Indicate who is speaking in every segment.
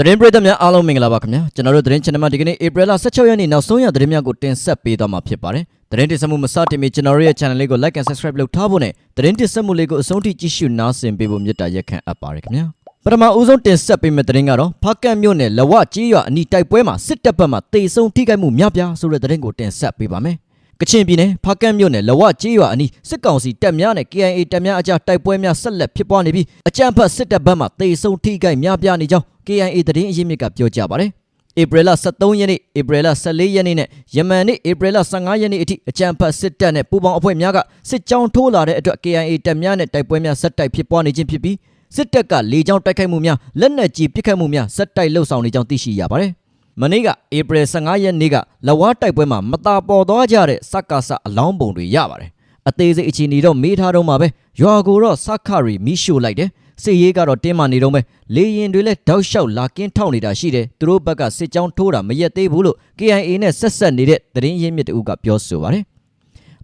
Speaker 1: သတင်းပရိသတ်များအားလုံးမင်္ဂလာပါခင်ဗျာကျွန်တော်တို့သတင်း channel မှာဒီကနေ့ April 16ရက်နေ့နောက်ဆုံးရသတင်းများကိုတင်ဆက်ပေးသွားမှာဖြစ်ပါတယ်သတင်းတင်ဆက်မှုမစတင်မီကျွန်တော်တို့ရဲ့ channel လေးကို like and subscribe လုပ်ထားဖို့နဲ့သတင်းတင်ဆက်မှုလေးကိုအဆုံးထိကြည့်ရှုနားဆင်ပေးဖို့မြတ်တာရက်ခံအပ်ပါတယ်ခင်ဗျာပထမဦးဆုံးတင်ဆက်ပေးမယ့်သတင်းကတော့ဖားကတ်မြို့နယ်လဝကြီးရွာအနီးတိုက်ပွဲမှာစစ်တပ်ဘက်မှတေဆုံးထိခိုက်မှုများပြားဆိုတဲ့သတင်းကိုတင်ဆက်ပေးပါမယ်ကချင်ပြည်နယ်ဖားကတ်မြို့နယ်လဝကြီးရွာအနီးစစ်ကောင်စီတပ်များနဲ့ KIA တပ်များအကြားတိုက်ပွဲများဆက်လက်ဖြစ်ပွားနေပြီးအကြမ်းဖက်စစ်တပ်ဘက်မှတေဆုံးထိခိုက်များပြားနေကြောင်း KIA သတင်းအရင်းမြစ်ကပြောကြားပါတယ်။ဧပြီလ23ရက်နေ့ဧပြီလ14ရက်နေ့နဲ့ယမန်နေ့ဧပြီလ15ရက်နေ့အထိအကြမ်းဖက်စစ်တပ်နဲ့ပူးပေါင်းအဖွဲ့များကစစ်ကြောင်းထိုးလာတဲ့အတွက် KIA တပ်များနဲ့တိုက်ပွဲများဆက်တိုက်ဖြစ်ပွားနေခြင်းဖြစ်ပြီးစစ်တပ်ကလေကြောင်းတိုက်ခိုက်မှုများလက်နက်ကြီးပစ်ခတ်မှုများဆက်တိုက်လှုပ်ဆောင်နေကြောင်းသိရှိရပါတယ်။မနေ့ကဧပြီ15ရက်နေ့ကလဝါတိုက်ပွဲမှာမတာပေါ်သွားကြတဲ့စက္ကာစအလောင်းပုံတွေရပါတယ်။အသေးစိတ်အခြေအနေတော့မေးထားတော့မှာပဲရွာကိုတော့စက္ခရီမိရှို့လိုက်တယ်။ စစ်ရေးကတော့တင်းမာနေတော့ပဲလေရင်တွေလည်းတောက်လျှောက်လာကင်းထောက်နေတာရှိတယ်သူတို့ဘက်ကစစ်ကြောင်းထိုးတာမရက်သေးဘူးလို့ KIA နဲ့ဆက်ဆက်နေတဲ့သတင်းရင်းမြစ်တူကပြောဆိုပါတယ်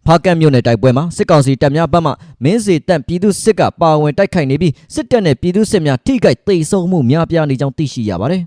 Speaker 1: ဖားကတ်မြို့နယ်တိုက်ပွဲမှာစစ်ကောင်စီတပ်များဘက်မှမင်းစီတပ်ပြည်သူစစ်ကပါဝင်တိုက်ခိုက်နေပြီးစစ်တပ်နဲ့ပြည်သူစစ်များထိခိုက်သိမ်းဆုံးမှုများပြားနေကြောင်းသိရှိရပါတယ်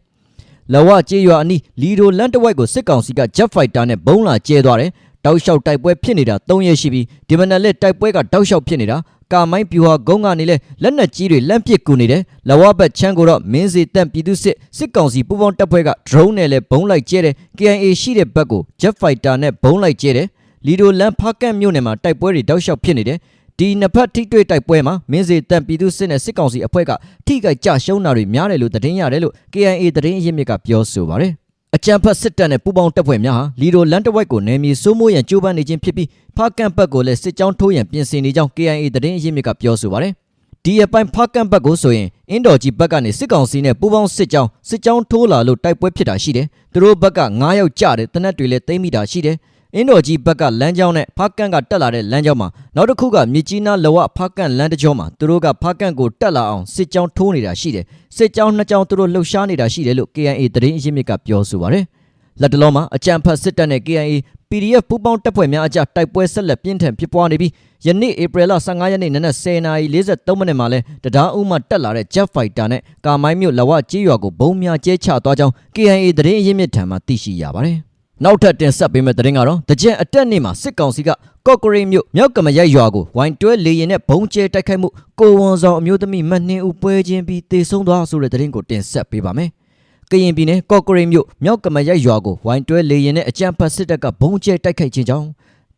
Speaker 1: လဝကျေးရွာအနီးလီဒိုလန်တဝိုက်ကိုစစ်ကောင်စီက Jet Fighter နဲ့ဘုံးလာကျဲသွားတယ်တောက်လျှောက်တိုက်ပွဲဖြစ်နေတာ၃ရက်ရှိပြီးဒီမနက်လက်တိုက်ပွဲကတောက်လျှောက်ဖြစ်နေတာ ကာမိုင်းပြူဟာဂုံးကနေလဲလက်နက်ကြီးတွေလန့်ပစ်ကူနေတယ်လဝဘက်ချမ်းကိုတော့မင်းစီတန့်ပြည်သူစစ်စစ်ကောင်စီပူးပေါင်းတပ်ဖွဲ့က drone နဲ့လဲဘုံးလိုက်ကျဲတယ် KIA ရှိတဲ့ဘက်ကို Jet Fighter နဲ့ဘုံးလိုက်ကျဲတယ်လီဒိုလန်ဖားကန့်မြို့နယ်မှာတိုက်ပွဲတွေတောက်လျှောက်ဖြစ်နေတယ်ဒီနှစ်ဖက်ထိတွေ့တိုက်ပွဲမှာမင်းစီတန့်ပြည်သူစစ်နဲ့စစ်ကောင်စီအဖွဲ့ကထိခိုက်ကြရှုံးတာတွေများတယ်လို့သတင်းရတယ်လို့ KIA သတင်းအရင်းမြစ်ကပြောဆိုပါတယ် အကြံဖတ်စစ်တပ်နဲ့ပူးပေါင်းတပ်ဖွဲ့များဟာလီဒိုလန်တဝိုက်ကိုနယ်မြေစိုးမိုးရန်ကြိုးပမ်းနေခြင်းဖြစ်ပြီးဖားကန့်ဘက်ကိုလည်းစစ်ကြောင်းထိုးရန်ပြင်ဆင်နေကြောင်း KIA သတင်းအရင်းမြစ်ကပြောဆိုပါတယ်။ဒီအပိုင်းဖားကန့်ဘက်ကိုဆိုရင်အင်ဒေါ်ကြီးဘက်ကနေစစ်ကောင်စီနဲ့ပူးပေါင်းစစ်ကြောင်းစစ်ကြောင်းထိုးလာလို့တိုက်ပွဲဖြစ်တာရှိတယ်။သူတို့ဘက်က9ယောက်ကြတယ်တနက်တွေလည်းသိမ်းမိတာရှိတယ်။ အင်ဒေါ်ကြီးဘက်ကလမ်းကြောင်းနဲ့ဖားကန့်ကတက်လာတဲ့လမ်းကြောင်းမှာနောက်တစ်ခုကမြစ်ကြီးနားလဝဖားကန့်လမ်းတစ်ကြောမှာသူတို့ကဖားကန့်ကိုတက်လာအောင်စစ်ကြောင်းထိုးနေတာရှိတယ်။စစ်ကြောင်းနှစ်ကြောင်းသူတို့လှုပ်ရှားနေတာရှိတယ်လို့ KIA သတင်းအရင်းမြစ်ကပြောဆိုပါတယ်။လက်တလုံးမှာအကြံဖတ်စစ်တပ်နဲ့ KIA PDF ပူးပေါင်းတပ်ဖွဲ့များအကြတိုက်ပွဲဆက်လက်ပြင်းထန်ဖြစ်ပွားနေပြီးယနေ့ဧပြီလ15ရက်နေ့နနက်10:43မိနစ်မှာလဲတရားဥမှတက်လာတဲ့ Jet Fighter နဲ့ကာမိုင်းမြို့လဝကြေးရွာကိုဘုံများကျဲချသွားကြောင်း KIA သတင်းအရင်းမြစ်ထံမှသိရှိရပါတယ်။ နောက်ထပ်တင်ဆက်ပေးမယ့်သတင်းကတော့တကြံအတက်နေ့မှာစစ်ကောင်စီကကော့ကရိတ်မြို့မြောက်ကမရိုက်ရွာကိုဝိုင်းတွဲလေရင်နဲ့ဘုံကျဲတိုက်ခိုက်မှုကိုဝန်ဆောင်အမျိုးသမီးမနှင်းဦးပွဲချင်းပြီးတေဆုံးသွားဆိုတဲ့သတင်းကိုတင်ဆက်ပေးပါမယ်။ကရင်ပြည်နယ်ကော့ကရိတ်မြို့မြောက်ကမရိုက်ရွာကိုဝိုင်းတွဲလေရင်နဲ့အကြံဖတ်စစ်တပ်ကဘုံကျဲတိုက်ခိုက်ခြင်းကြောင့်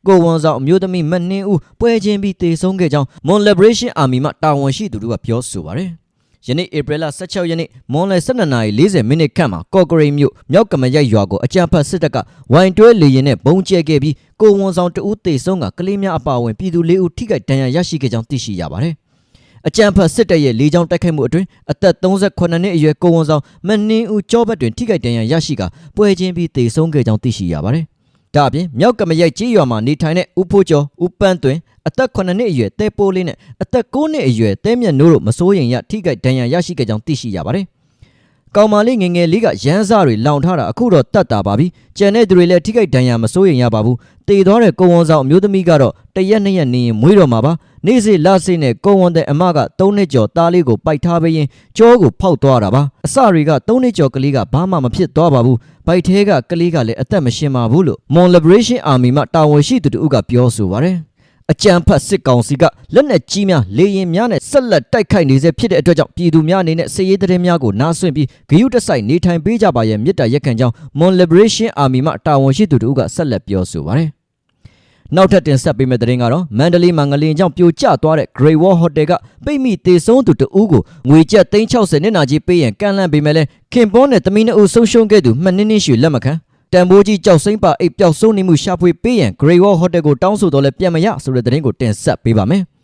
Speaker 1: ကိုဝန်ဆောင်အမျိုးသမီးမနှင်းဦးပွဲချင်းပြီးတေဆုံးခဲ့ကြောင်း Mon Liberation Army မှတာဝန်ရှိသူတို့ကပြောဆိုပါတယ်။ ယနေ့ဧပြီလ16ရက်နေ့မွန်လယ်12:40မိနစ်ခန့်မှာကော့ကရိတ်မြို့မြောက်ကမရိုက်ရွာကိုအကြံဖတ်စစ်တပ်ကဝိုင်းတွဲလေရင်နဲ့ဘုံကျဲခဲ့ပြီးကိုဝန်ဆောင်တဦးတေဆုံးကကလေးများအပါအဝင်ပြည်သူ၄ဦးထိခိုက်ဒဏ်ရာရရှိခဲ့ကြောင်းသိရှိရပါတယ်။အကြံဖတ်စစ်တပ်ရဲ့လေကြောင်းတိုက်ခိုက်မှုအတွင်းအသက်38နှစ်အရွယ်ကိုဝန်ဆောင်မနှင်းဦးကြောဘက်တွင်ထိခိုက်ဒဏ်ရာရရှိကပွဲချင်းပြီးတေဆုံးခဲ့ကြောင်းသိရှိရပါတယ်။ ဒါအပြင်မြောက်ကမရိုက်ကြီးရွာမှာနေထိုင်တဲ့ဦးဖိုးကျော်ဦးပန်းသွင်အသက်9နှစ်အရွယ်တဲပိုးလေးနဲ့အသက်9နှစ်အရွယ်တဲမြတ်နိုးတို့မစိုးရင်ရထိခိုက်ဒဏ်ရာရရှိခဲ့ကြောင်းသိရှိရပါတယ်။ကောင်မာလေးငယ်ငယ်လေးကရမ်းစားတွေလောင်ထားတာအခုတော့တတ်တာပါပြီ။ကြံတဲ့သူတွေလည်းထိခိုက်ဒဏ်ရာမစိုးရင်ရပါဘူး။တေသွားတဲ့ကိုဝန်ဆောင်အမျိုးသမီးကတော့တရက်နှစ်ရက်နေရင်မွေးတော့မှာပါ။ နေ့စဉ်လစဉ်နဲ့ကိုဝန်တဲ့အမက3နှစ်ကျော်သားလေးကိုပိုက်ထားပေးရင်ကြောကိုဖောက်သွားတာပါ။အစတွေက3နှစ်ကျော်ကလေးကဘာမှမဖြစ်သွားပါဘူး။ဘိုက်သေးကကလေးကလည်းအသက်မရှင်ပါဘူးလို့ Mon Liberation Army မှတာဝန်ရှိသူတို့ကပြောဆိုပါတယ်။အကြံဖတ်စစ်ကောင်စီကလက်နက်ကြီးများလေရင်များနဲ့ဆက်လက်တိုက်ခိုက်နေစေဖြစ်တဲ့အတွက်ကြောင့်ပြည်သူများအနေနဲ့စစ်ရေးသတင်းများကိုနားဆွင့်ပြီးဂရုတစိုက်နေထိုင်ပေးကြပါရဲ့မြစ်တာရက်ခံကြောင်း Mon Liberation Army မှတာဝန်ရှိသူတို့ကဆက်လက်ပြောဆိုပါတယ်။ နောက်ထပ်တင်ဆက်ပေးမယ့်သတင်းကတော့မန္တလေးမှာငလင်ကြောင့်ပြိုကျသွားတဲ့ Great Wall Hotel ကပိတ်မိတေဆုံးသူတဦးကိုငွေကျပ်360နှစ်နာကြီးပေးရန်ကန့်လန့်ပေးမယ်လဲခင်ပွန်းနဲ့တမီးနှစ်ဦးဆုံးရှုံးခဲ့သူမှတ်နင်းနင်းရွှေလက်မခံတန်ဖိုးကြီးကြောက်စိမ့်ပါအိပ်ပျောက်ဆုံးနေမှုရှာဖွေပေးရန် Great Wall Hotel ကိုတောင်းဆိုတော့လဲပြန်မရဆိုတဲ့သတင်းကိုတင်ဆက်ပေးပါမယ်။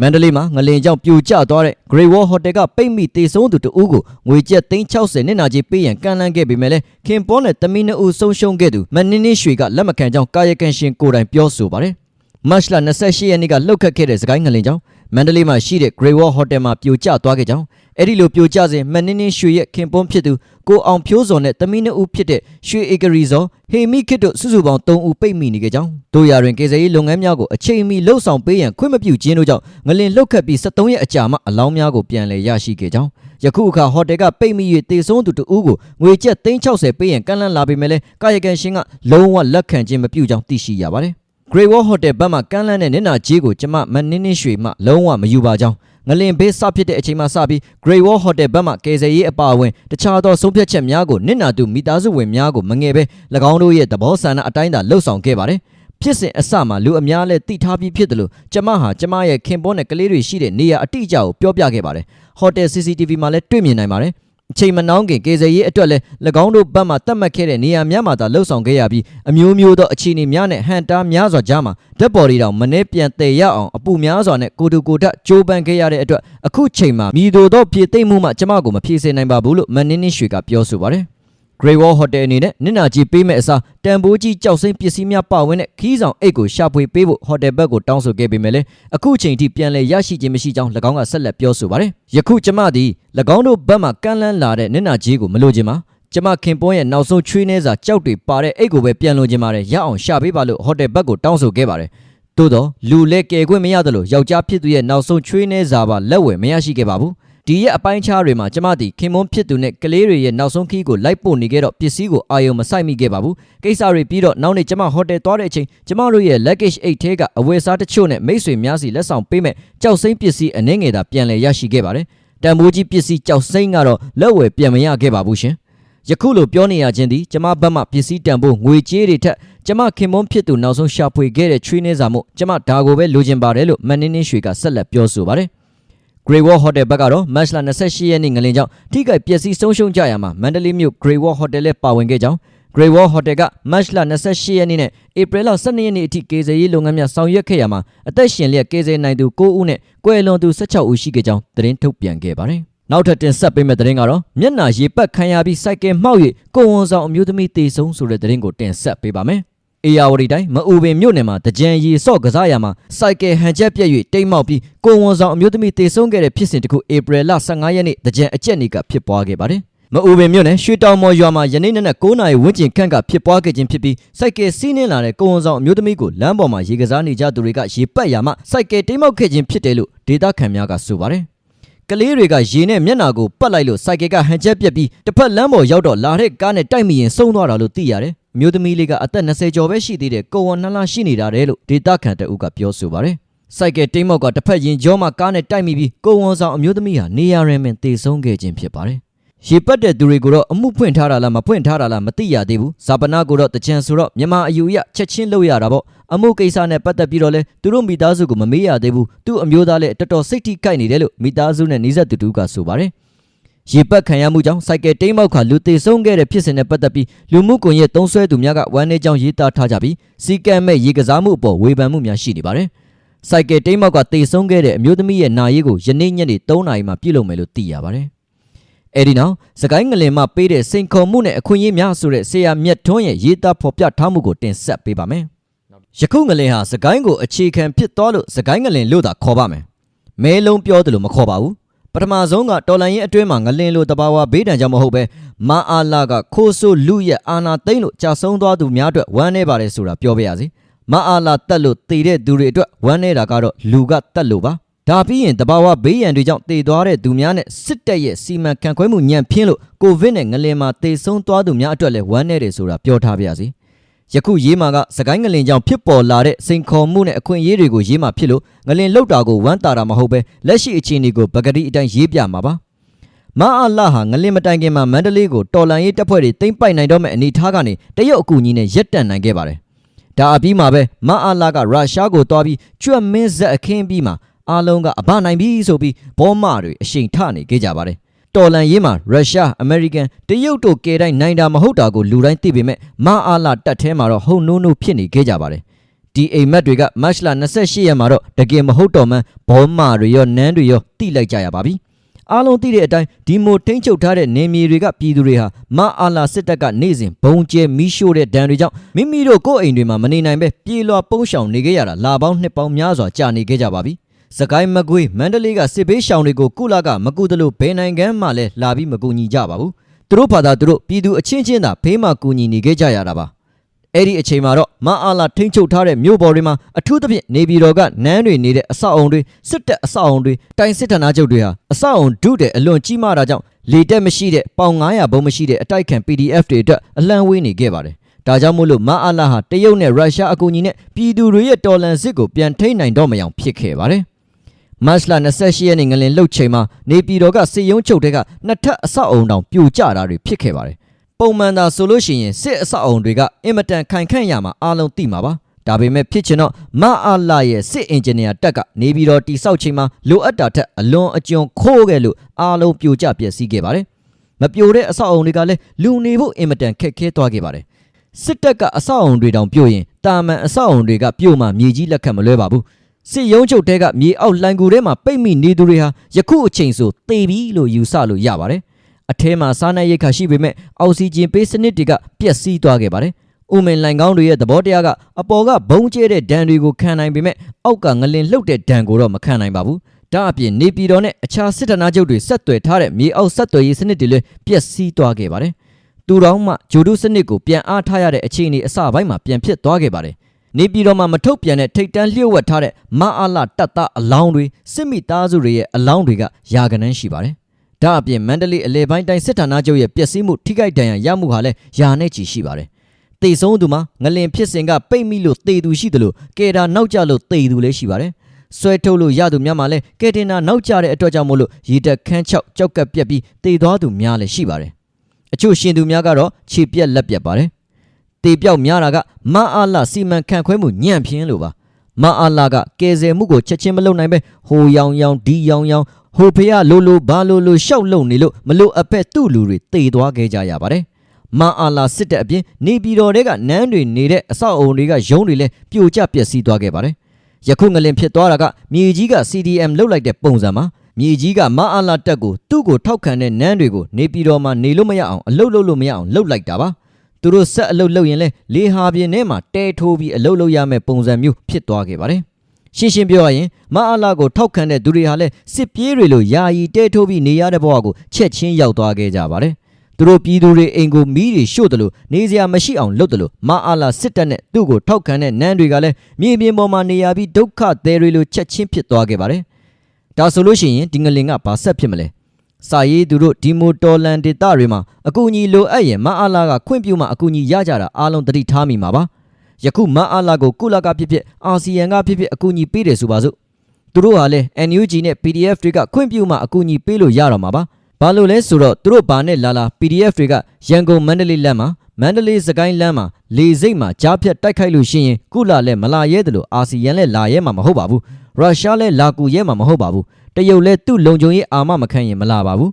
Speaker 1: မန္တလေးမှာငလင်ကြောင့်ပြိုကျသွားတဲ့ Great Wall Hotel ကပိတ်မိတေဆုံးသူတဦးကိုငွေကျပ်360နှစ်နာကြီးပေးရန်ကန့်လန့်ခဲ့ပေမဲ့လဲခင်ပွန်းနဲ့တမီးနှစ်ဦးဆုံးရှုံးခဲ့သူမနင်းနင်းရွှေကလက်မခံကြောင်းကာယကံရှင်ကိုယ်တိုင်ပြောဆိုပါတယ်။မတ်လ28ရက်နေ့ကလှုပ်ခတ်ခဲ့တဲ့စကိုင်းငလင်ကြောင့် မန္တလေးမှာရှိတဲ့ Great Wall Hotel မှာပြိုကျသွားခဲ့ကြောင်းအဲ့ဒီလိုပြိုကျစဉ်မနင်းနင်းရွှေရဲ့ခင်ပွန်းဖြစ်သူကိုအောင်ဖြိုးစော်နဲ့တမီးနှစ်ဦးဖြစ်တဲ့ရွှေဧကရီစောဟေမိခစ်တို့စုစုပေါင်း3ဦးပိတ်မိနေကြကြောင်းတို့ရတွင်ကေဇယ်ရေးလုပ်ငန်းများကိုအချိန်မီလှုပ်ဆောင်ပေးရန်ခွင့်မပြုခြင်းတို့ကြောင့်ငလင်လှုပ်ခတ်ပြီး73ရက်အကြာမှအလောင်းများကိုပြန်လည်ရရှိခဲ့ကြောင်းယခုအခါဟိုတယ်ကပိတ်မိ၍တေဆုံးသူတဦးကိုငွေကျပ်360ပေးရင်ကန့်လန့်လာပေမဲ့လည်းကာယကံရှင်ကလုံးဝလက်ခံခြင်းမပြုကြောင်းသိရှိရပါတယ် Great Wall Hotel ဘက်မှကန့်လန့်တဲ့နင်နာကြီးကိုကျမမနင်းနင်းရွှေမှလုံးဝမယူပါကြောင်းငလင်ဘေးစဖြစ်တဲ့အချိန်မှစပြီး Great Wall Hotel ဘက်မှကယ်ဆယ်ရေးအပါအဝင်တခြားသောဆုံးဖြတ်ချက်များကိုနင်နာသူမိသားစုဝင်များကိုမငယ်ပဲ၎င်းတို့ရဲ့သဘောဆန္ဒအတိုင်းသာလှုပ်ဆောင်ခဲ့ပါတယ်ဖြစ်စဉ်အစမှာလူအများလည်းတိထားပြီးဖြစ်တယ်လို့ကျမဟာကျမရဲ့ခင်ပွန်းနဲ့ကလေးတွေရှိတဲ့နေရာအတိအကျကိုပြောပြခဲ့ပါတယ်။ Hotel CCTV မှာလည်းတွေ့မြင်နိုင်ပါတယ်။ အချိန်မနှောင်းခင်ကေဇယ်ရေးအတွက်လည်း၎င်းတို့ဘက်မှတတ်မှတ်ခဲ့တဲ့နေရာများမှာသာလှုပ်ဆောင်ခဲ့ရပြီးအမျိုးမျိုးသောအခြေအနေများနဲ့ဟန်တားများစွာကြားမှာဓာတ်ပေါ်တွေတောင်မနှဲပြန်တည်ရအောင်အပူများစွာနဲ့ကိုတူကိုတက်ကြိုးပမ်းခဲ့ရတဲ့အတွက်အခုချိန်မှာမိတို့သောဖြည့်သိမ့်မှုမှကျမကိုမဖြည့်စေနိုင်ပါဘူးလို့မန်နင်းနင်းရွှေကပြောဆိုပါတယ်။ Great Wall Hotel အနေနဲ့နင့်နာကြီးပေးမဲ့အစားတန်ဖိုးကြီးကြောက်စိမ့်ပစ္စည်းများပါဝင်တဲ့ခီးဆောင်အိတ်ကိုရှာဖွေပေးဖို့ဟိုတယ်ဘက်ကိုတောင်းဆိုခဲ့ပေမဲ့လည်းအခုချိန်ထိပြန်လည်ရရှိခြင်းမရှိကြောင်း၎င်းကဆက်လက်ပြောဆိုပါတယ်။ယခုကျမသည်၎င်းတို့ဘက်မှကန့်လန်းလာတဲ့နင့်နာကြီးကိုမလိုချင်ပါကျမခင်ပွန်းရဲ့နောက်ဆုံးချွေးနှဲစာကြောက်တွေပါတဲ့အိတ်ကိုပဲပြန်လိုချင်ပါတယ်ရအောင်ရှာပေးပါလို့ဟိုတယ်ဘက်ကိုတောင်းဆိုခဲ့ပါတယ်။သို့တော့လူလဲကယ်ခွင့်မရသလိုယောက်ျားဖြစ်သူရဲ့နောက်ဆုံးချွေးနှဲစာပါလက်ဝယ်မရရှိခဲ့ပါဘူး။ ဒီရဲ့အပိုင်းခြားတွေမှာကျမသည်ခင်မွန်းဖြစ်သူနဲ့ကလေးတွေရဲ့နောက်ဆုံးခီးကိုလိုက်ပို့နေခဲ့တော့ပစ္စည်းကိုအာယုံမဆိုင်မိခဲ့ပါဘူးကိစ္စတွေပြီးတော့နောက်နေ့ကျမဟိုတယ်သွားတဲ့အချိန်ကျမတို့ရဲ့ luggage အိတ်ထဲကအဝယ်စားတချို့နဲ့မိတ်ဆွေများစီလက်ဆောင်ပေးမဲ့ကြောက်စိမ့်ပစ္စည်းအနှဲငယ်သာပြန်လည်ရရှိခဲ့ပါတယ်တန်မိုးကြီးပစ္စည်းကြောက်စိမ့်ကတော့လက်ဝယ်ပြန်မရခဲ့ပါဘူးရှင်ယခုလိုပြောနေရခြင်းသည်ကျမဘက်မှပစ္စည်းတန်ဖို့ငွေကြေးတွေထက်ကျမခင်မွန်းဖြစ်သူနောက်ဆုံးရှာဖွေခဲ့တဲ့ချွေးနှဲစာမို့ကျမဒါကိုပဲလိုချင်ပါတယ်လို့မန်နင်းနင်းရွှေကဆက်လက်ပြောဆိုပါတယ် Grey Wall Hotel ဘက်ကတော့ March လ28ရက်နေ့ငလင်ကြောင့်ထိခိုက်ပျက်စီးဆုံးရှုံးကြရမှာမန္တလေးမြို့ Grey Wall Hotel လည်းပါဝင်ခဲ့ကြောင်း Grey Wall Hotel က March လ28ရက်နေ့နဲ့ April 12ရက်နေ့အထိကေဇယ်ရေးလုပ်ငန်းများဆောင်ရွက်ခဲ့ရမှာအသက်ရှင်လျက်ကေဇယ်နိုင်သူ9ဦးနဲ့ကွယ်လွန်သူ16ဦးရှိခဲ့ကြောင်းသတင်းထုတ်ပြန်ခဲ့ပါတယ်။နောက်ထပ်တင်ဆက်ပေးမယ့်သတင်းကတော့မျက်နှာရေပတ်ခံရပြီးစိုက်ကယ်မှောက်၍ကိုဝန်ဆောင်အမျိုးသမီးတေဆုံးဆိုတဲ့သတင်းကိုတင်ဆက်ပေးပါမယ်။ အေယာဝတီတိုင်းမအူပင်မြို့နယ်မှာတကြံရီဆော့ကစားရမှာစိုက်ကယ်ဟန်ချက်ပြက်၍တိမ်မောက်ပြီးကိုဝန်ဆောင်အမျိုးသမီးတေဆုံးခဲ့တဲ့ဖြစ်စဉ်တစ်ခုဧပြီလ15ရက်နေ့တကြံအကျက်နေ့ကဖြစ်ပွားခဲ့ပါတယ်။မအူပင်မြို့နယ်ရွှေတောင်မော်ရွာမှာယနေ့နက်9နာရီဝန်းကျင်ခန့်ကဖြစ်ပွားခဲ့ခြင်းဖြစ်ပြီးစိုက်ကယ်စီးနှင်းလာတဲ့ကိုဝန်ဆောင်အမျိုးသမီးကိုလမ်းပေါ်မှာရေကစားနေကြသူတွေကရေပတ်ရမှစိုက်ကယ်တိမ်မောက်ခဲ့ခြင်းဖြစ်တယ်လို့ဒေသခံများကဆိုပါတယ်။ကလေးတွေကရေနဲ့မျက်နှာကိုပတ်လိုက်လို့စိုက်ကယ်ကဟန်ချက်ပြက်ပြီးတစ်ဖက်လမ်းပေါ်ရောက်တော့လာတဲ့ကားနဲ့တိုက်မိရင်ဆုံးသွားတာလို့သိရတယ်။ အမျိုးသမီးလေးကအသက်20ကျော်ပဲရှိသေးတယ်ကိုဝန်နှလားရှိနေတာတဲ့လို့ဒေတာခန်တအုပ်ကပြောဆိုပါတယ်။စိုက်ကယ်တိမ်မောက်ကတစ်ဖက်ရင်ကျောမှာကားနဲ့တိုက်မိပြီးကိုဝန်ဆောင်အမျိုးသမီးဟာနေရာရန်ပင်တေဆုံးခဲ့ခြင်းဖြစ်ပါတယ်။ရေပတ်တဲ့သူတွေကိုတော့အမှုဖွင့်ထားတာလားမဖွင့်ထားတာလားမသိရသေးဘူး။ဇာပနာကိုတော့တကြံဆိုတော့မြန်မာအယူအရချက်ချင်းလုပ်ရတာပေါ့။အမှုကိစ္စနဲ့ပတ်သက်ပြီးတော့လဲသူတို့မိသားစုကိုမမေးရသေးဘူး။သူ့အမျိုးသားလည်းတော်တော်စိတ်ထိခိုက်နေတယ်လို့မိသားစုနဲ့နှိစက်တူတူကဆိုပါတယ်။ ရေပတ်ခံရမှုကြောင့်စိုက်ကယ်တိမ်းမောက်ခါလူသေးဆုံးခဲ့တဲ့ဖြစ်စဉ်နဲ့ပတ်သက်ပြီးလူမှုကွန်ရက်သုံးဆွဲသူများကဝမ်းနည်းကြောင်းရေးသားထားကြပြီးစီကံမဲ့ရေကစားမှုအပေါ်ဝေဖန်မှုများရှိနေပါတယ်။စိုက်ကယ်တိမ်းမောက်ကသေဆုံးခဲ့တဲ့အမျိုးသမီးရဲ့နာရေးကိုယနေ့ညနေ3နာရီမှာပြုလုပ်မယ်လို့သိရပါတယ်။အဲဒီနောက်စကိုင်းငလင်မှပေးတဲ့စိန်ခေါ်မှုနဲ့အခွင့်အရေးများဆိုတဲ့ဆရာမြတ်ထွန်းရဲ့ရေးသားဖော်ပြထားမှုကိုတင်ဆက်ပေးပါမယ်။ယခုငလင်ဟာစကိုင်းကိုအခြေခံဖြစ်သွားလို့စကိုင်းငလင်လို့သာခေါ်ပါမယ်။မဲလုံးပြောတယ်လို့မခေါ်ပါဘူး။ ပထမဆုံးကတော်လန်ရင်အတွင်းမှာငလင်လိုတဘာဝဘေးဒဏ်ကြောင့်မဟုတ်ပဲမာအာလာကခိုးဆိုးလူရဲ့အာနာသိမ့်လို့ကြာဆုံးသွားသူများအတွက်ဝမ်းနေပါတယ်ဆိုတာပြောပြရစီမာအာလာတက်လို့တည်တဲ့သူတွေအတွက်ဝမ်းနေတာကတော့လူကတက်လို့ပါဒါပြီးရင်တဘာဝဘေးရန်တွေကြောင့်တည်သွားတဲ့သူများနဲ့စစ်တပ်ရဲ့စီမံခန့်ခွဲမှုညံ့ဖျင်းလို့ကိုဗစ်နဲ့ငလင်မှာတည်ဆုံးသွားသူများအတွက်လည်းဝမ်းနေတယ်ဆိုတာပြောထားပြရစီ ယခုရေးမှာကစကိုင်းငလင်ကြောင့်ဖြစ်ပေါ်လာတဲ့စိန်ခေါ်မှုနဲ့အခွင့်အရေးတွေကိုရေးမှာဖြစ်လို့ငလင်လောက်တာကိုဝမ်းတာတာမဟုတ်ပဲလက်ရှိအခြေအနေကိုပကတိအတိုင်းရေးပြမှာပါမအားလာဟာငလင်မတိုင်ခင်မှာမန္တလေးကိုတော်လန်ရေးတပ်ဖွဲ့တွေတိမ့်ပိုက်နိုင်တော့မဲ့အနေအထားကနေတရုတ်အကူအညီနဲ့ရက်တန့်နိုင်ခဲ့ပါတယ်ဒါအပြီးမှာပဲမအားလာကရုရှားကိုတွားပြီးကျွတ်မင်းဆက်အခင်းပြီးမှာအားလုံးကအဘနိုင်ပြီဆိုပြီးဘောမတွေအရှိန်ထနေခဲ့ကြပါတယ် တော်လန်ရေးမှာရုရှားအမေရိကန်တရုတ်တို့ကဲတိုင်းနိုင်တာမဟုတ်တာကိုလူတိုင်းသိပေမဲ့မအားလာတက်ထဲမှာတော့ဟုံနိုးနိုးဖြစ်နေခဲ့ကြပါတယ်ဒီအိမ်မက်တွေကမတ်လ28ရက်မှာတော့တကယ်မဟုတ်တော့မှန်းဘောမာတွေရောနန်းတွေရောတိလိုက်ကြရပါပြီအားလုံးသိတဲ့အတိုင်းဒီမိုထိန်းချုပ်ထားတဲ့နေမြေတွေကပြည်သူတွေဟာမအားလာစစ်တပ်ကနေ့စဉ်ဘုံကျဲမီးရှို့တဲ့ဒဏ်တွေကြောင့်မိမိတို့ကိုယ့်အိမ်တွေမှာမနေနိုင်ပဲပြေလွှာပုန်းရှောင်နေခဲ့ရတာလာပေါင်းနှစ်ပေါင်းများစွာကြာနေခဲ့ကြပါပြီ စကိုင်းမကွေးမန္တလေးကစစ်ဘေးရှောင်တွေကိုကုလကမကူတလို့ဘယ်နိုင်ငံမှလည်းလာပြီးမကူညီကြပါဘူးသူတို့ဘာသာသူတို့ပြည်သူအချင်းချင်းသာဖေးမှကူညီနေခဲ့ကြရတာပါအဲ့ဒီအချိန်မှာတော့မအားလာထိန်းချုပ်ထားတဲ့မြို့ပေါ်တွေမှာအထူးသဖြင့်နေပြည်တော်ကနန်းတွေနေတဲ့အဆောက်အုံတွေစစ်တပ်အဆောက်အုံတွေတိုင်စစ်ဌာနချုပ်တွေဟာအဆောက်အုံဒုတဲ့အလွန်ကြီးမားတာကြောင့်လေတက်မရှိတဲ့ပေါင်900ဘုံမရှိတဲ့အတိုက်ခံ PDF တွေအတွက်အလံဝေးနေခဲ့ပါတယ်။ဒါကြောင့်မို့လို့မအားလာဟာတရုတ်နဲ့ရုရှားအကူအညီနဲ့ပြည်သူတွေရဲ့တော်လှန်စစ်ကိုပြန်ထိန်းနိုင်တော့မအောင်ဖြစ်ခဲ့ပါတယ်။ မတ်လ28ရက်နေ့ငလင်လှုပ်ချိန်မှာနေပြည်တော်ကစစ်ရုံးချုပ်တဲ့ကနှစ်ထပ်အဆောက်အုံတောင်ပြိုကျတာတွေဖြစ်ခဲ့ပါတယ်။ပုံမှန်သာဆိုလို့ရှိရင်စစ်အဆောက်အုံတွေကအင်မတန်ခိုင်ခန့်ရမှာအားလုံးသိမှာပါ။ဒါပေမဲ့ဖြစ်ချင်တော့မအားလာရဲ့စစ်အင်ဂျင်နီယာတက်ကနေပြည်တော်တိဆောက်ချိန်မှာလိုအပ်တာထက်အလွန်အကျွံခိုးခဲ့လို့အားလုံးပြိုကျပျက်စီးခဲ့ပါတယ်။မပြိုတဲ့အဆောက်အုံတွေကလည်းလူနေဖို့အင်မတန်ခက်ခဲသွားခဲ့ပါတယ်။စစ်တပ်ကအဆောက်အုံတွေတောင်ပြိုရင်တာမန်အဆောက်အုံတွေကပြိုမှမြေကြီးလက်ခံမလွဲပါဘူး။ စစ်ရုံးချုပ်တဲကမြေအောက်လှန်ကူထဲမှာပိတ်မိနေသူတွေဟာယခုအချိန်ဆိုသေပြီလို့ယူဆလို့ရပါတယ်။အထဲမှာစားနပ်ရိက္ခာရှိပေမဲ့အောက်ဆီဂျင်ပေးစနစ်တွေကပျက်စီးသွားခဲ့ပါတယ်။ဥမင်လိုင်ကောင်းတွေရဲ့သဘောတရားကအပေါ်ကဘုံကျဲတဲ့ဒဏ်တွေကိုခံနိုင်ပေမဲ့အောက်ကငလင်လှုပ်တဲ့ဒဏ်ကိုတော့မခံနိုင်ပါဘူး။ဒါအပြင်နေပြည်တော်နဲ့အခြားစစ်ဌာနချုပ်တွေဆက်သွယ်ထားတဲ့မြေအောက်ဆက်သွယ်ရေးစနစ်တွေလည်းပျက်စီးသွားခဲ့ပါတယ်။တူတောင်းမှဂျိုဒုစနစ်ကိုပြန်အားထားရတဲ့အခြေအနေအစပိုင်းမှာပြန်ဖြစ်သွားခဲ့ပါတယ်။ နေပြည်တော်မှာမထုတ်ပြန်တဲ့ထိတ်တန်းလျှို့ဝှက်ထားတဲ့မအားလာတပ်သားအလောင်းတွေစစ်မိသားစုတွေရဲ့အလောင်းတွေကယာကနန်းရှိပါတယ်။ဒါအပြင်မန္တလေးအလဲပိုင်းတိုင်းစစ်ဌာနချုပ်ရဲ့ပျက်စီးမှုထိခိုက်ဒဏ်ရာရမှုဟာလည်းယာနဲ့ချီရှိပါတယ်။တေဆုံးသူမှာငလင်ဖြစ်စဉ်ကပိတ်မိလို့တေသူရှိတယ်လို့ကဲတာနောက်ကျလို့တေသူလည်းရှိပါတယ်။ဆွဲထုတ်လို့ရသူများမှာလည်းကဲတင်တာနောက်ကျတဲ့အတွက်ကြောင့်မို့လို့ရေတက်ခန်းချောက်ကြောက်ကပ်ပြက်ပြီးတေသွားသူများလည်းရှိပါတယ်။အချို့ရှင်သူများကတော့ခြေပြက်လက်ပြက်ပါတယ်။ တေပြောက်များတာကမအားလာစီမံခန့်ခွဲမှုညံ့ဖျင်းလို့ပါမအားလာကကယ်ဆယ်မှုကိုချက်ချင်းမလုပ်နိုင်ပဲဟိုရောင်ရောင်ဒီရောင်ရောင်ဟိုဖေရလိုလိုဘာလိုလိုရှောက်လုံနေလို့မလို့အဖက်သူ့လူတွေတေသွားခဲ့ကြရပါတယ်မအားလာစစ်တဲ့အပြင်နေပြည်တော်တွေကနန်းတွေနေတဲ့အဆောက်အုံတွေကယုံတွေလည်းပြိုကျပျက်စီးသွားခဲ့ပါတယ်ယခုငလင်ဖြစ်သွားတာကမြေကြီးက CDM လုတ်လိုက်တဲ့ပုံစံမှာမြေကြီးကမအားလာတက်ကိုသူ့ကိုထောက်ခံတဲ့နန်းတွေကိုနေပြည်တော်မှာနေလို့မရအောင်အလုတ်လုတ်လို့မရအောင်လုတ်လိုက်တာပါ သူတို့ဆက်အလုတ်လုတ်ရင်လဲလေဟာပြင်းထဲမှာတဲထိုးပြီးအလုတ်လုတ်ရမယ့်ပုံစံမျိုးဖြစ်သွားခဲ့ပါတယ်ရှင်းရှင်းပြောရရင်မအားလာကိုထောက်ခံတဲ့သူတွေဟာလဲစစ်ပြေးတွေလိုယာယီတဲထိုးပြီးနေရတဲ့ဘဝကိုချက်ချင်းရောက်သွားခဲ့ကြပါတယ်သူတို့ပြည်သူတွေအိမ်ကိုမီးတွေရှို့တယ်လို့နေစရာမရှိအောင်လုပ်တယ်လို့မအားလာစစ်တပ်နဲ့သူ့ကိုထောက်ခံတဲ့နန်းတွေကလည်းမြေပြင်ပေါ်မှာနေရပြီးဒုက္ခသည်တွေလိုချက်ချင်းဖြစ်သွားခဲ့ပါတယ်ဒါဆိုလို့ရှိရင်ဒီငလင်ကဘာဆက်ဖြစ်မလဲ စာရေးသူတို့ဒီမိုတော်လန်ဒေတာတွေမှာအကူအညီလိုအပ်ရင်မအားလာကခွင့်ပြုမှအကူအညီရကြတာအားလုံးသတိထားမိမှာပါယခုမအားလာကိုကုလကဖြစ်ဖြစ်အာဆီယံကဖြစ်ဖြစ်အကူအညီပေးတယ်ဆိုပါစို့သူတို့ဟာလဲ NUG နဲ့ PDF တွေကခွင့်ပြုမှအကူအညီပေးလို့ရတော့မှာပါဘာလို့လဲဆိုတော့သူတို့ဘာနဲ့လာလာ PDF တွေကရန်ကုန်မန္တလေးလမ်းမှာမန္တလေးစကိုင်းလမ်းမှာလေစိတ်မှာကြားဖြတ်တိုက်ခိုက်လို့ရှိရင်ကုလလည်းမလာရဲတယ်လို့အာဆီယံလည်းလာရဲမှာမဟုတ်ပါဘူး ရုရှားလည်းလာကူရဲမှာမဟုတ်ပါဘူးတရုတ်လည်းသူ့လုံခြုံရေးအာမမခံရင်မလာပါဘူး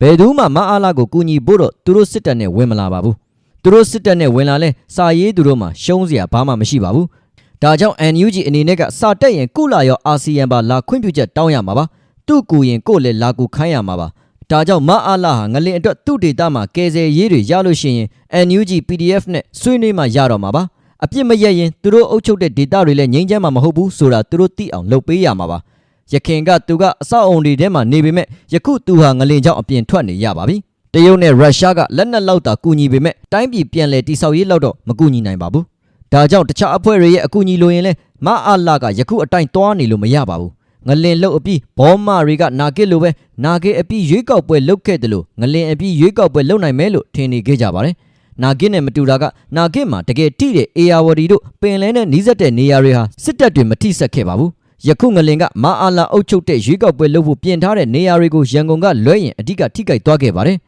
Speaker 1: ဘယ်သူမှမအားလာကိုကူညီဖို့တော့သူတို့စစ်တပ်နဲ့ဝင်မလာပါဘူးသူတို့စစ်တပ်နဲ့ဝင်လာလဲစာရေးသူတို့မှရှုံးစရာဘာမှမရှိပါဘူးဒါကြောင့် NUG အနေနဲ့ကစာတက်ရင်ကုလာရောအာဆီယံပါလာခွင့်ပြုချက်တောင်းရမှာပါသူ့ကူရင်ကိုလည်းလာကူခိုင်းရမှာပါဒါကြောင့်မအားလာဟာငလင်အတွက်သူ့ဒေတာမှာကယ်ဆယ်ရေးတွေရလို့ရှိရင် NUG PDF နဲ့ဆွေးနွေးမှရတော့မှာပါ အပြစ်မရက်ရင်သူတို့အုပ်ချုပ်တဲ့ဒေတာတွေလည်းငြိမ်းချမ်းမှာမဟုတ်ဘူးဆိုတာသူတို့သိအောင်လုပ်ပေးရမှာပါရခင်ကသူကအဆောက်အုံတွေထဲမှာနေပေမဲ့ယခုသူဟာငလင်ကြောင့်အပြင်ထွက်နေရပါပြီတရုတ်နဲ့ရုရှားကလက်နက်လောက်တာကူညီပေမဲ့တိုင်းပြည်ပြန်လည်တိဆောက်ရေးလောက်တော့မကူညီနိုင်ပါဘူးဒါကြောင့်တခြားအဖွဲ့တွေရဲ့အကူအညီလိုရင်လဲမအားလာကယခုအတိုင်းသွားနေလို့မရပါဘူးငလင်လုတ်အပြီးဘောမတွေကနာကစ်လိုပဲနာကစ်အပြီးရွေးကောက်ပွဲလုတ်ခဲ့တယ်လို့ငလင်အပြီးရွေးကောက်ပွဲလုတ်နိုင်မယ်လို့ထင်နေခဲ့ကြပါတယ် နာဂစ်နဲ့မတူတာကနာဂစ်မှာတကယ်တိတဲ့အေယာဝတီတို့ပင်လဲနဲ့နီးစပ်တဲ့နေရာတွေဟာစစ်တပ်တွေမထိဆက်ခဲ့ပါဘူးယခုငလင်ကမအားလာအုပ်ချုပ်တဲ့ရွေးကောက်ပွဲလုပ်ဖို့ပြင်ထားတဲ့နေရာတွေကိုရန်ကုန်ကလွဲရင်အဓိကထိခိုက်သွားခဲ့ပါတယ်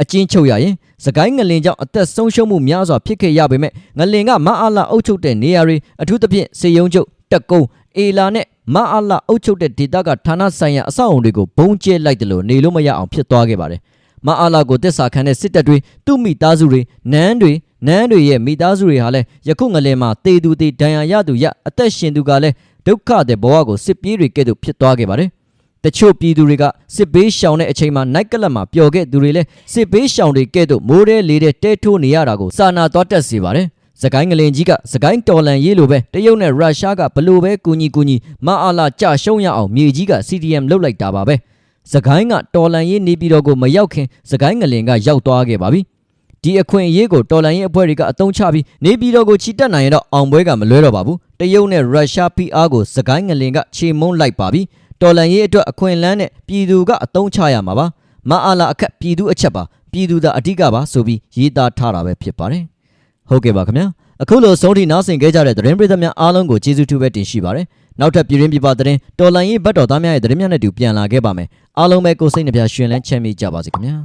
Speaker 1: အချင်းချုပ်ရရင်စကိုင်းငလင်ကြောင့်အသက်ဆုံးရှုံးမှုများစွာဖြစ်ခဲ့ရပေမဲ့ငလင်ကမအားလာအုပ်ချုပ်တဲ့နေရာတွေအထူးသဖြင့်စေယုံချုပ်တက်ကုန်းအေလာနဲ့မအားလာအုပ်ချုပ်တဲ့ဒေသကဌာနဆိုင်ရာအဆောက်အုံတွေကိုဘုံကျဲလိုက်တယ်လို့နေလို့မရအောင်ဖြစ်သွားခဲ့ပါတယ် မအားလာကိုတစ္ဆာခံတဲ့စစ်တပ်တွေသူ့မိသားစုတွေနန်းတွေနန်းတွေရဲ့မိသားစုတွေဟာလည်းယခုငလင်မှာတေသူတေဒဏ်ရာရသူရအသက်ရှင်သူကလည်းဒုက္ခတဲ့ဘဝကိုစစ်ပြေးတွေကဲ့သို့ဖြစ်သွားခဲ့ပါတယ်။တချို့ပြည်သူတွေကစစ်ဘေးရှောင်တဲ့အချိန်မှာနိုက်ကလပ်မှာပျော်ခဲ့သူတွေလည်းစစ်ဘေးရှောင်တွေကဲ့သို့မိုးတဲလေးတဲ့တဲထိုးနေရတာကိုစာနာသွားတက်စေပါတယ်။စကိုင်းငလင်ကြီးကစကိုင်းတော်လန်ရေးလိုပဲတရုတ်နဲ့ရုရှားကဘလို့ပဲကူညီကူညီမအားလာကြရှုံးရအောင်မြေကြီးက CDM လုတ်လိုက်တာပါပဲ။ စကိုင်းကတော်လန်ရေးနေပြည်တော်ကိုမရောက်ခင်စကိုင်းငလင်ကရောက်သွားခဲ့ပါပြီ။ဒီအခွင့်အရေးကိုတော်လှန်ရေးအဖွဲ့တွေကအသုံးချပြီးနေပြည်တော်ကိုချီတက်နိုင်ရင်တော့အောင်ပွဲကမလွဲတော့ပါဘူးတရုတ်နဲ့ရုရှား PR ကိုစကိုင်းငလင်ကခြေမုံလိုက်ပါပြီတော်လှန်ရေးအတွက်အခွင့်အလမ်းနဲ့ပြည်သူကအသုံးချရမှာပါမအားလာအခက်ပြည်သူအချက်ပါပြည်သူသာအဓိကပါဆိုပြီးရေးသားထားတာပဲဖြစ်ပါတယ်ဟုတ်ကဲ့ပါခင်ဗျာအခုလိုဆုံးထိနားဆင်ခဲ့ကြတဲ့သတင်းပရိသတ်များအားလုံးကိုကျေးဇူးတူပဲတင်ရှိပါတယ် နောက်ထပ်ပြည်ရင်းပြပသတင်းတော်လှန်ရေးဘတ်တော်သားများရဲ့သတင်းများနဲ့တူပြန်လာခဲ့ပါမယ်အားလုံးပဲကိုယ်စိတ်နှပြရှင်လန်းချမ်းမြေ့ကြပါစေခင်ဗျာ